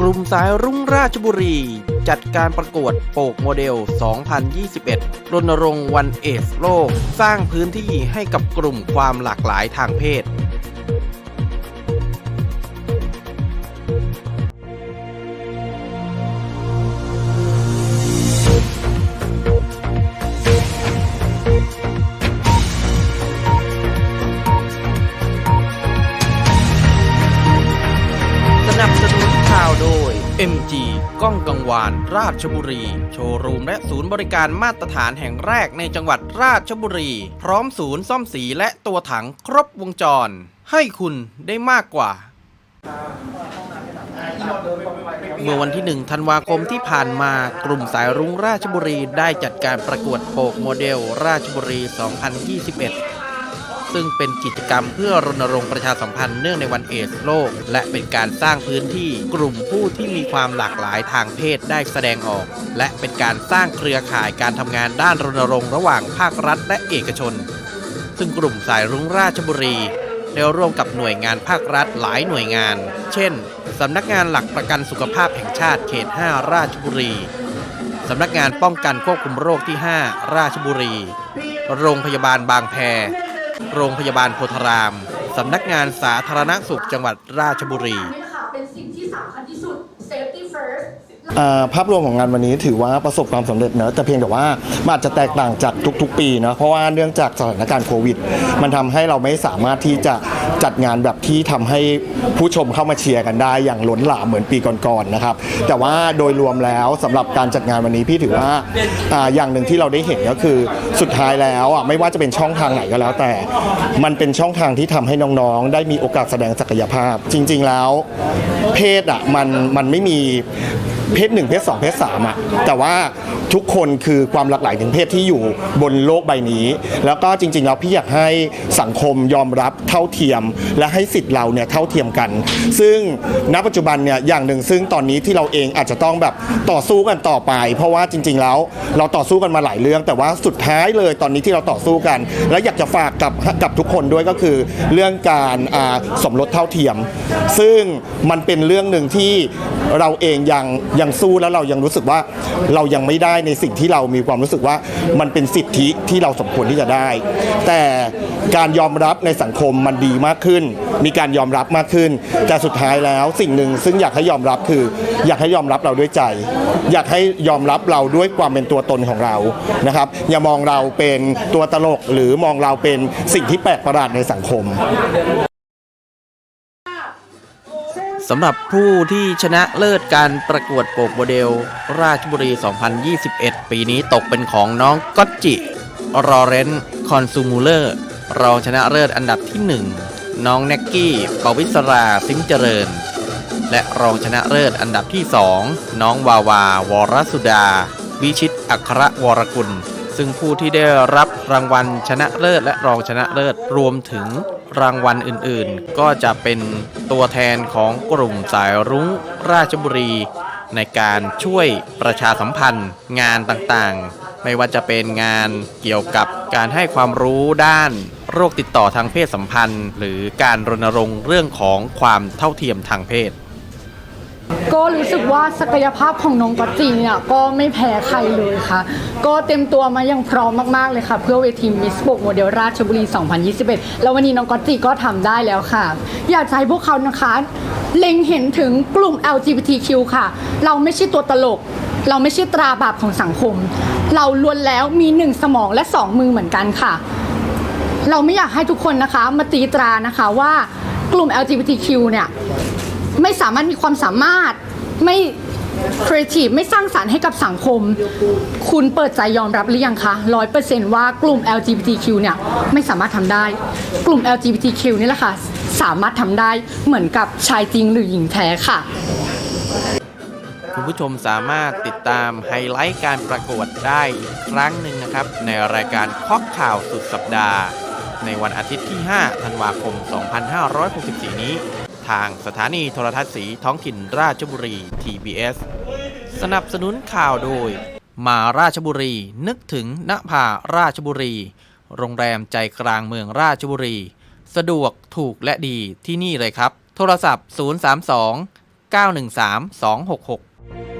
กลุ่มสายรุ่งราชบุรี จัดการประกวดโปกโมเดล 2021 รณรงค์วันเอสโลก สร้างพื้นที่ให้กับกลุ่มความหลากหลายทางเพศ MG กล้องกังวาน ราชบุรี โชว์รูมและศูนย์บริการมาตรฐานแห่งแรกในจังหวัดราชบุรี พร้อมศูนย์ซ่อมสีและตัวถังครบวงจร ให้คุณได้มากกว่า เมื่อวันที่ 1 ธันวาคมที่ผ่านมากลุ่มสายรุ้งราชบุรีได้จัดการประกวดโปกโมเดล ราชบุรี 2021 ซึ่งเป็นกิจกรรมเพื่อรณรงค์ประชาสัมพันธ์เนื่องในวันเอสโลก และเป็นการสร้างพื้นที่กลุ่มผู้ที่มีความหลากหลายทางเพศได้แสดงออก และเป็นการสร้างเครือข่ายการทำงานด้านรณรงค์ระหว่างภาครัฐและเอกชน ซึ่งกลุ่มสายรุ้งราชบุรีได้ร่วมกับหน่วยงานภาครัฐหลายหน่วยงาน เช่น สำนักงานหลักประกันสุขภาพแห่งชาติเขต 5 ราชบุรี สำนักงานป้องกันควบคุมโรคที่ 5 ราชบุรี โรงพยาบาลบางแพ โรงพยาบาลโพธาราม สำนักงานสาธารณสุขจังหวัดราชบุรีไม่ค่ะ เป็นสิ่งที่สำคัญที่สุด safety first อ่าภาพรวมของงานวันนี้ถือว่าประสบความสำเร็จเนอะแต่เพียงแต่ว่ามันอาจจะแตกต่างจากทุกๆ ปีเนอะเพราะว่าเนื่องจากสถานการณ์โควิด มันทำให้เราไม่สามารถที่จะจัดงานแบบที่ทำให้ผู้ชมเข้ามาเชียร์กันได้อย่างล้นหลามเหมือนปีก่อนๆนะครับ แต่ว่าโดยรวมแล้วสำหรับการจัดงานวันนี้พี่ถือว่าอ่าอย่างหนึ่งที่เราได้เห็นก็คือสุดท้ายแล้วอะไม่ว่าจะเป็นช่องทางไหนก็แล้วแต่ มันเป็นช่องทางที่ทำให้น้องๆ ได้มีโอกาสแสดงศักยภาพ จริง ๆแล้ว เพศอะมันมันไม่มีเพศหนึ่งเพศสองเพศสามอะแต่ว่าทุกคนคือความหลากหลายทางเพศที่อยู่บนโลกใบนี้ แล้วก็จริงๆแล้วพี่อยากให้สังคมยอมรับเท่าเทียม และให้สิทธิ์เราเนี่ยเท่าเทียมกัน ซึ่งณปัจจุบันเนี่ยอย่างหนึ่งซึ่งตอนนี้ที่เราเองอาจจะต้องแบบต่อสู้กันต่อไป เพราะว่าจริง ๆ แล้วเราต่อสู้กันมาหลายเรื่อง แต่ว่าสุดท้ายเลยตอนนี้ที่เราต่อสู้กัน และอยากจะฝากกับกับทุกคนด้วยก็คือเรื่องการสมรสเท่าเทียม ซึ่งมันเป็นเรื่องหนึ่งที่ เราเองยังยังสู้แล้วเรายังรู้สึกว่าเรายังไม่ได้ในสิ่งที่เรามีความรู้สึกว่ามันเป็นสิทธิที่เราสมควรที่จะได้ แต่การยอมรับในสังคมมันดีมากขึ้น มีการยอมรับมากขึ้น แต่สุดท้ายแล้วสิ่งหนึ่งซึ่งอยากให้ยอมรับคือ อยากให้ยอมรับเราด้วยใจ อยากให้ยอมรับเราด้วยความเป็นตัวตนของเรานะครับอย่ามองเราเป็นตัวตลกหรือมองเราเป็นสิ่งที่แปลกประหลาดในสังคม สำหรับผู้ที่ชนะเลิศการประกวดโปกโมเดล ราชบุรี 2021 ปีนี้ตกเป็นของน้องก๊อตจิ รอเรนคอนซูมูเลอร์ รองชนะเลิศอันดับที่ 1 น้องแน็กกี้ ปวิศรา สิงห์เจริญ และรองชนะเลิศอันดับที่ 2 น้องวาวา วรสุดา วิชิต อัครวรกุล ซึ่งผู้ที่ได้รับรางวัลชนะเลิศและรองชนะเลิศรวมถึงรางวัลอื่นๆ ก็จะเป็นตัวแทนของกลุ่มสายรุ้งราชบุรี ในการช่วยประชาสัมพันธ์งานต่างๆ ไม่ว่าจะเป็นงานเกี่ยวกับการให้ความรู้ด้านโรคติดต่อทางเพศสัมพันธ์ หรือการรณรงค์เรื่องของความเท่าเทียมทางเพศ ก็รู้สึกว่าศักยภาพของน้องก๊อตจีเนี่ยก็ไม่แพ้ใครเลยค่ะ ก็เต็มตัวมาอย่างพร้อมมากๆเลยค่ะ เพื่อเวทีมิสโบกโมเดลราชบุรี 2021 แล้ววันนี้น้องก๊อตจีก็ทำได้แล้วค่ะ อยากจะให้พวกเขานะคะ เล็งเห็นถึงกลุ่ม LGBTQ ค่ะ เราไม่ใช่ตัวตลก เราไม่ใช่ตราบาปของสังคม เราล้วนแล้วมีหนึ่งสมองและสองมือเหมือนกันค่ะ เราไม่อยากให้ทุกคนนะคะ มาตีตรานะคะว่ากลุ่ม LGBTQ เนี่ย ไม่สามารถมีความสามารถไม่ครีเอทีฟไม่สร้างสารรค์ให้กับสังคม คุณเปิดใจยอมรับหรือยังคะร้อยเปอร์เซนต์ว่ากลุ่ม LGBTQ เนี่ยไม่สามารถทำได้ กลุ่ม LGBTQ นี่แหละค่ะ สามารถทำได้เหมือนกับชายจริงหรือหญิงแท้ค่ะ คุณผู้ชมสามารถติดตามไฮไลท์การประกวดได้อีกครั้งหนึ่งนะครับ ในรายการคอกข่าวสุดสัปดาห์ ในวันอาทิตย์ที่ 5 ธันวาคม 2564 นี้ ทางสถานีโทรทัศน์สีท้องถิ่นราชบุรี TBS สนับสนุนข่าวโดย มาราชบุรีนึกถึงณภาราชบุรี โรงแรมใจกลางเมืองราชบุรี สะดวกถูกและดีที่นี่เลยครับ โทรศัพท์ 032 913 266